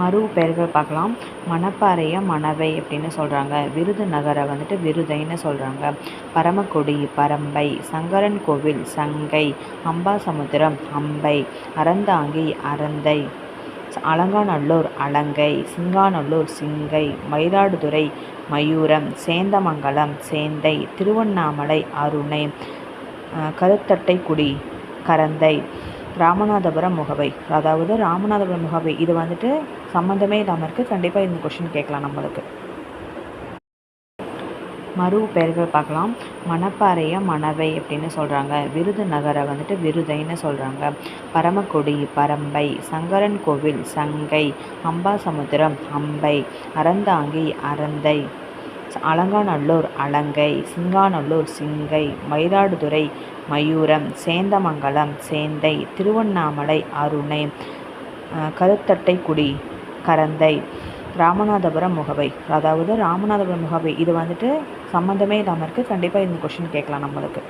மறு பெயர்கள் பார்க்கலாம். மணப்பாறையை மணவை அப்படின்னு சொல்கிறாங்க விருதுநகரை வந்துட்டு விருதைன்னு சொல்கிறாங்க பரமக்குடி பரம்பை சங்கரன் கோவில் சங்கை அம்பாசமுத்திரம் அம்பை அறந்தாங்கி அறந்தை அலங்காநல்லூர் அலங்கை சிங்காநல்லூர் சிங்கை மயிலாடுதுறை மயூரம் சேந்தமங்கலம் சேந்தை திருவண்ணாமலை அருணை கருத்தட்டைக்குடி கரந்தை ராமநாதபுரம் முகவை. அதாவது ராமநாதபுரம் முகவை. இது வந்துட்டு சம்மந்தமே இல்லாமல் இருக்குது கண்டிப்பாக இந்த கொஷின் கேட்கலாம் நம்மளுக்கு. மறு பெயர்கள் பார்க்கலாம். மணப்பாறையை மணவை அப்படின்னு சொல்கிறாங்க விருதுநகரை வந்துட்டு விருதைன்னு சொல்கிறாங்க பரமக்குடி பரம்பை சங்கரன் கோவில் சங்கை அம்பாசமுத்திரம் அம்பை அறந்தாங்கி அறந்தை. அலங்காநல்லூர் அலங்கை சிங்காநல்லூர் சிங்கை மயிலாடுதுறை மயூரம் சேந்தமங்கலம் சேந்தை திருவண்ணாமலை அருணை கருத்தட்டைக்குடி கரந்தை ராமநாதபுரம் முகவை. அதாவது ராமநாதபுரம் முகவை. இது வந்துட்டு சம்மந்தமே இல்லாமல் இருக்குது கண்டிப்பாக இந்த கொஷின் கேட்கலாம் நம்மளுக்கு.